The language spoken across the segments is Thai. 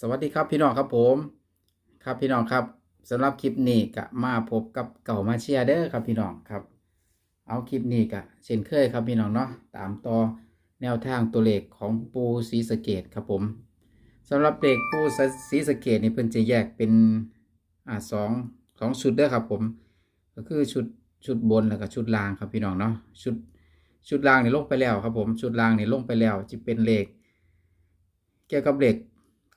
สวัสดีครับพี่น้องครับผม ครับพี่น้องครับสำหรับคลิปนี้ก็มาพบกับเก่ามาเชียร์เด้อครับพี่น้องครับ เอาคลิปนี้ก็เช่นเคยครับพี่น้องเนาะตามต่อแนวทางตัวเลขของปูศรีสะเกดครับผมสำหรับเลขปูศรีสะเกดนี่เพิ่นจะแยกเป็นอ่าสองสองชุดเด้อครับผม ก็คือชุดชุดบนแล้วก็ชุดล่างครับพี่น้องเนาะชุดชุดล่างนี่ลงไปแล้วครับผมชุดล่างนี่ลงไปแล้วจะเป็นเลขเกี่ยวกับเลข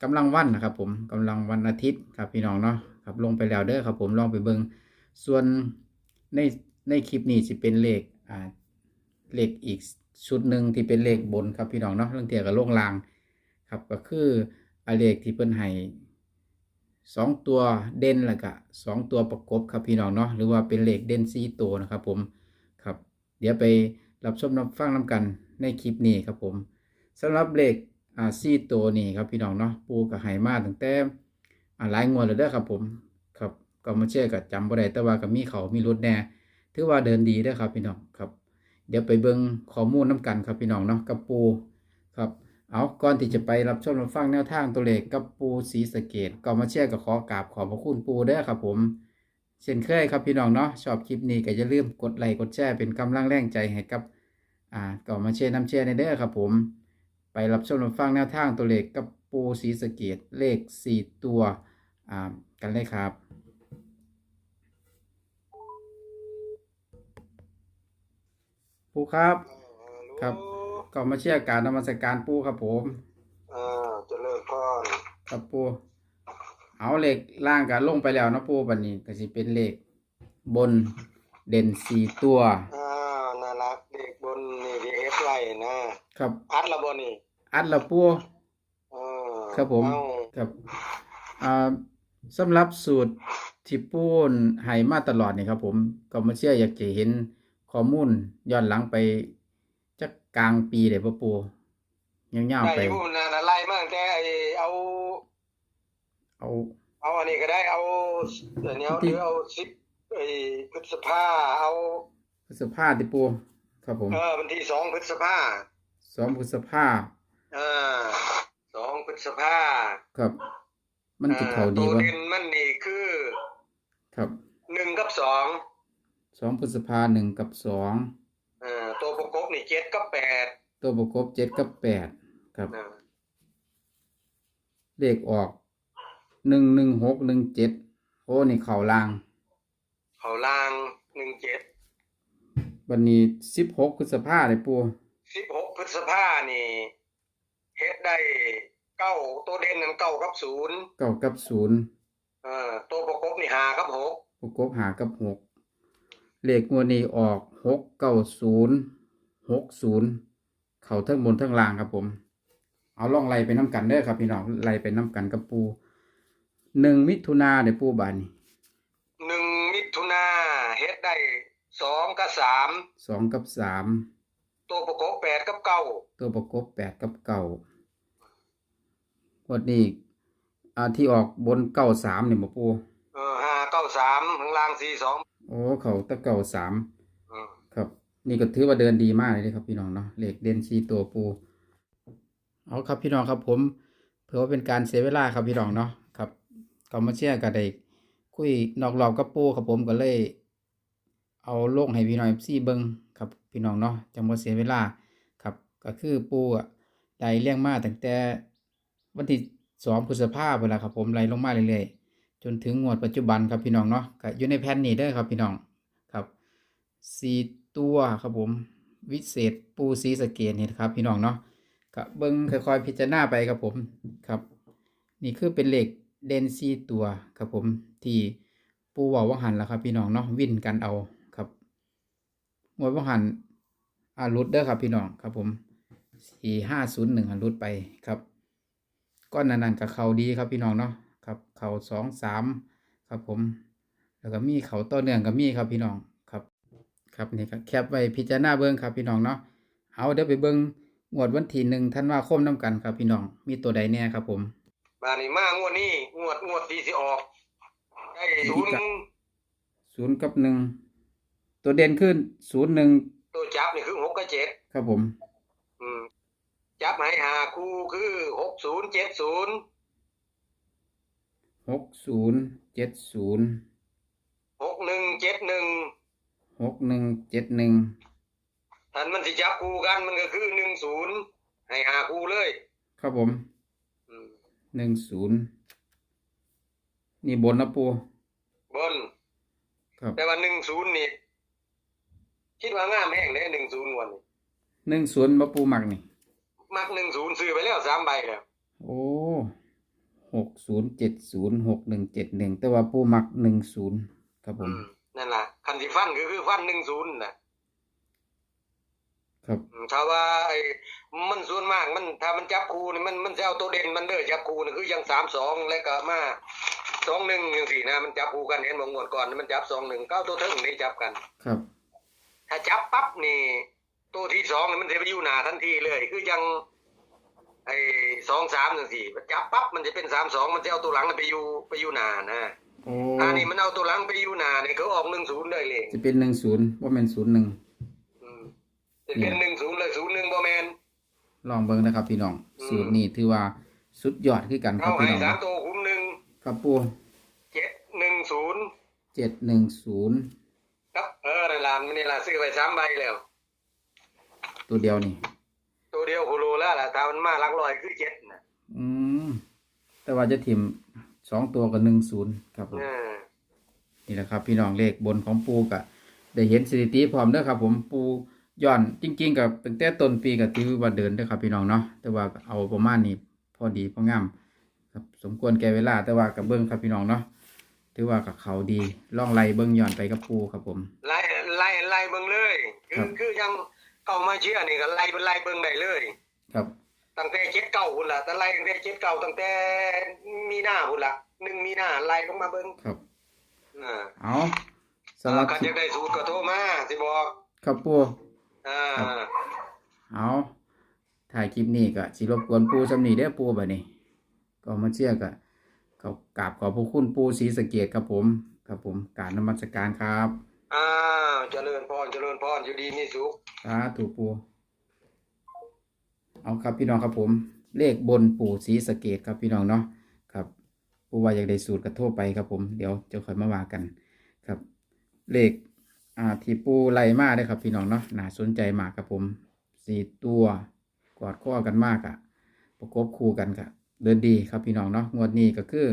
กำลังวันนะครับ ผมกำลังวันอาทิตย์ครับพี่น้องเนาะครับลงไปแล้วเด้อครับ ผมลองไปเบิงส่วนในในคลิปนี้จะเป็นเลขอ่าเลขอีกชุดหนึ่งที่เป็นเลขบนครับพี่น้องเนาะเรื่องเทียกับโลงลางครับก็คืออเลขที่เพิ่นให้สองตัวเด่นแล้วก็สองตัวประกบครับพี่น้องเนาะหรือว่าเป็นเลขเด่นสี่ตัวนะครับผมครับ เดี๋ยวไปรับชมรับฟังน้ำกันในคลิปนี้ครับผมสำหรับเลข อ่าซี่ตัวนี้ครับพี่น้องเนาะปูกับไหมาตั้งแต่อ่าหลายงวดแล้วเด้อครับผมครับก็มาเชื่อกับจำบ่ได้แต่ว่าก็มีเขามีรถแน่ถือว่าเดินดีเด้อครับพี่น้องครับ เดี๋ยวไปเบิ่งข้อมูลน้กันครับพี่น้องเนาะกับปูครับเอาก่อนที่จะไปรับชมรับฟังแนวทางตัวเลขกับปูสีสะเกตก็มาเชื่อกับขอกราบขอบพระคุณปูเด้อครับผมเช่นเคยครับพี่น้องเนาะชอบคลิปนี้ก็อย่าลืมกดไลค์กดแชร์เป็นกำลังแรงใจให้กับอ่าก็มาเชื่อน้ำเชื่อในเด้อครับผม ไปรับชมรับฟังแนวทางตัวเลขกับปูสีสะเกตเลขสี่ตัวอ่ากันเลยครับ ปูครับ ครับก็มาเชื่อการนมัสการปูครับผมอ่าเจะเลิกพรครับปูเอาเลขล่างกันลงไปแล้วเนาะปูบันนี้ก็สิเป็นเลขบนเด่นสี่ตัว อ่าน่ารักเด็กบนนี่ดีเอฟไลนะ ครับอัดละบนนี่อัดละปูเออครับผมเอาครับอ่าสำหรับสูตรที่ปูนให้มาตลอดนี่ครับ ผมก็มาเชื่ออยากจะเห็นข้อมูลย้อนหลังไปจักกลางปีเลยพ่อปูยาวๆไปได้ผู้น่ะนะไล่มาตั้งแต่ไอเอา เอา เอาอันนี้ก็ได้เอาเดี๋ยวนี้เอาที่หรือเอาสิบไอพฤษภาเอาพฤษภาที่ปูครับผมเออวันที่สองพฤษภา สองพฤษภาเออสองพฤษภาครับ มันจะเขาดีตัววะเด่นมันนี่คือ ครับหนึ่งกับสองสองพฤษภาหนึ่งกับสองเออตัวประกบนี่เจ็ดกับแปดตัวประกบเจ็ดกับแปดครับเออเลขออกหนึ่งหนึ่งหกหนึ่งเจ็ดโอ้นี่เข่าลาง เขาล่างหนึ่งเจ็ดวันนี้สิบหกพฤษภาเลยปูสิบหกพฤ ษภานี่เฮ็ดได้เก้าตัวเด่นนั้นเก้ากับศูนย์เก้ากับศูนย์เอ่อตัวประกบนี่หากับหกประกบหากับหกเลขงวดนี้ออกหกเก้าศูนย์หกศูนย์เข่าทั้งบนทั้งล่างครับผม เอาล่องไล่ไปน้ำกันเด้อครับพี่น้องไล่ไปน้ำกันกับปูหนึ่งมิถุนาเดี๋ยวปูบานนี่หนึ่งมิถุนาเฮ็ดได้สองกับสามสองกับสาม ตัวประกบแปดกับเก้าตัวประกบแปดกับเก้าวันนี้อ่าที่ออกบนเก้าสามเนี่ยมาปูเออห้าเก้าสามข้างล่างสี่สองโอ้เขาตะเก้าสามอืมครับ นี่ก็ถือว่าเดินดีมากเลยครับพี่น้องเนาะเลขเด่นชีตัวปูเอาครับพี่น้องครับผม เพื่อว่าเป็นการเสียเวลาครับพี่น้องเนาะครับก็มาเชื่อกับเด็กคุยนอกรอบกับปูครับผมก็เลย เอาลงให้พี่น้องซีเบิงครับ พี่น้องเนาะจังบ่เสียเวลาครับก็คือปูอะได้เลี้ยงมาตั้งแต่วันที่สองพฤษภาคมเวลาครับผมไล่ลงมาเรื่อยๆจนถึงงวดปัจจุบันครับพี่น้องเนาะก็อยู่ในแผ่นนี้เด้ครับพี่น้องครับสี่ตัวครับผมวิเศษปูสีสเกตนี่ครับพี่น้องเนาะก็เบิ้งค่อยๆพิจารณาไปครับผมครับ นี่คือเป็นเหล็กเดนซีตัวครับผมที่ปูว่าว่าหันแล้วครับพี่น้องเนาะวิ่นกันเอา ครับมวยว่าหันอารุดเด้อครับพี่น้องครับผมสี่ห้าศูนย์หนึ่งหันรุดไปครับก้อนนั้นๆกับเขาดีครับพี่น้องเนาะครับเขาสองสามครับผม แล้วก็มีเขาต่อเนื่องกับมีครับพี่น้องครับครับนี่ครับแคปไว้พิจารณาเบิ้งครับพี่น้องเนาะเอาเดี๋ยวไปเบิ้งงวดวันที่หนึ่งธันวาคมน้ำกันครับพี่น้องมีตัวใดแน่ครับผมบานี่มางวดนี้งวดงวดที่สิออกได้ศูนย์ศูนย์กับหนึ่ง ตัวเด่นขึ้นศูนย์หนึ่งตัวจับนี่คือหกกับเจ็ดครับผม อืม จับให้หาคู่คือหกศูนย์เจ็ดศูนย์หกศูนย์เจ็ดศูนย์หกหนึ่งเจ็ดหนึ่งหกหนึ่งเจ็ดหนึ่งท่านมันสิจับคู่กันมันก็คือหนึ่งศูนย์ให้หาคู่เลย ครับผมอืมหนึ่งศูนย์นี่บนนะปูบน ครับ แต่ว่าหนึ่งศูนย์นี่ คิดว่างามแห้งเลยหนึ่งศูนย์วันนี้หนึ่งศูนย์มาปูหมักนี่มักหนึ่งศูนย์ซื้อไปแล้วสามใบแล้วโอ้หกศูนย์เจ็ดศูนย์หกหนึ่งเจ็ดหนึ่งแต่ว่าปูหมักหนึ่งศูนย์ครับผมอืมนั่นแหละคันที่ฟันก็คือฟันหนึ่งศูนย์นะครับอืมถ้าว่าไอ้มันส่วนมากมันถ้ามันจับคู่นี่มันมันจะเอาตัวเด่นมันเด้อจับคู่นี่คืออยังสามสองแล้วก็มาสองหนึ่งอย่างสี่นะมันจับคู่กันเห็นบางงวดก่อนมันจับสองหนึ่งเก้าตัวเทิงนี่จับกันครับ ถ้าจับปั๊บนี่ตัวที่สองนี่มันจะไปอยู่หนาทันทีเลย คือยังไอ้สองสามอย่างสี่จับปั๊บมันจะเป็นสามสองมันจะเอาตัวหลังไปอยู่ไปอยู่หนานะโอ้อันนี้มันเอาตัวหลังไปอยู่หนาเนี่ยเขาออกหนึ่งศูนย์เลยเลยจะเป็นหนึ่งศูนย์ว่าเป็นศูนย์หนึ่งอืมจะเป็นหนึ่งศูนย์เลยศูนย์หนึ่งบอแมนลองเบิ่งนะครับพี่น้องอืมสูตรนี้ถือว่าสุดยอดคือกันครัเอาบพี่ให้น้องสามตัวคุ้มหนึ่งครับปูเจ็ดหนึ่งศูนย์เจ็ดหนึ่งศูนย์ ครับเออในร้านมันนี่ละซื้อไปสามใบแล้ว ตัวเดียวนี่ ตัวเดียวโคโลแล้วล่ะถ้ามันมาหลักลอยคือเจ็ดนะอืมแต่ว่าจะถิ่มสองตัวกับหนึ่งศูนย์ครับผม เออนี่แหละครับพี่น้องเลขบนของปูกะได้เห็นสถิติพร้อมเด้อครับ ผมปูย้อนจริง ๆกับตั้งแต่ต้นปีกับที่ว่าเดินเด้อครับพี่น้องเนาะแต่ว่าเอาประมาณนี้พอดีพองามครับสมควรแก่เวลาแต่ว่ากับเบิ้งครับพี่น้องเนาะ ถือว่ากับเขาดีล่องไล่เบิ้งย้อนไปกับปูครับผม ไล่ไล่ไล่เบิ่งเลย คืครัอบ คือยังเก่ามาเชื่อนี่ก็ไล่เป็นไล่เบิ่งได้เลย ครับ ตั้งแต่เจ็ดเก่าพุ่นละแต่ไล่ตั้งแต่เจ็ดเก่าตั้งแต่มีหน้าพุ่นละหนึ่งมีหน้าไล่ลงมาเบิ่งครับ อ่าเอาสำหรับคันคลิจะปได้สูตรก็โทรมาสิบอกครับปู อ่าครับเอาถ่ายคลิปนี้ก็สิรบกวนปูสำนีได้อปูแบบนี้ ก็มาเชื่อกับเขากราบขอบพระคุณปูศรีสะเกียครับผม ครับผมกรารนมัสการครับอ้าวเจริญพรเจริญพรอยู่ดีมีสุขสาธุปูเอาครับพี่น้องครับผม เลขบนปู่ศรีสะเกดครับพี่น้องเนาะครับปูว่าอยากได้สูตรกระโทษไปครับผม เดี๋ยวจะค่อยมาว่ากันครับ เลขอ่าที่ปูไล่มาได้อครับพี่น้องเนาะน่าสนใจมากครับผมสี่ตัวกอดข้อกันมากอะประกบคู่กันครับ เดินดีครับพี่น้องเนาะงวดนี้ก็คือ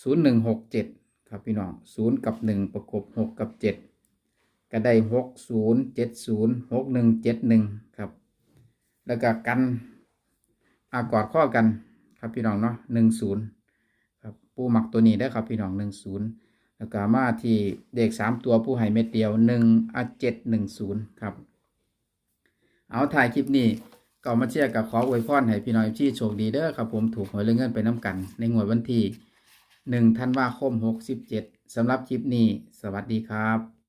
ศูนย์หนึ่งหกเจ็ดครับพี่น้องศูนย์กับหนึ่งประกบหกกับเจ็ดก็ได้หกศูนย์เจ็ดศูนย์หกหนึ่งเจ็ดหนึ่งครับ แล้วก็กันอากอดข้อกันครับพี่น้องเนาะหนึ่งศูนย์ครับปูหมักตัวนี้ได้ครับพี่น้องหนึ่งศูนย์แล้วก็มาที่เด็กสามตัวผู้ให้เม็ดเดียวหนึ่งอะเจ็ดหนึ่งศูนย์ครับ เอาถ่ายคลิปนี้ ก็มาเชียร์กับขออวยพรให้พี่น้อยที่โชคดีเด้อครับผมถูกหวยเรื่องเงินไปน้ำกัน ในงวดวันที่หนึ่งธันวาคมหกสิบเจ็ดสำหรับคลิปนี้ สวัสดีครับ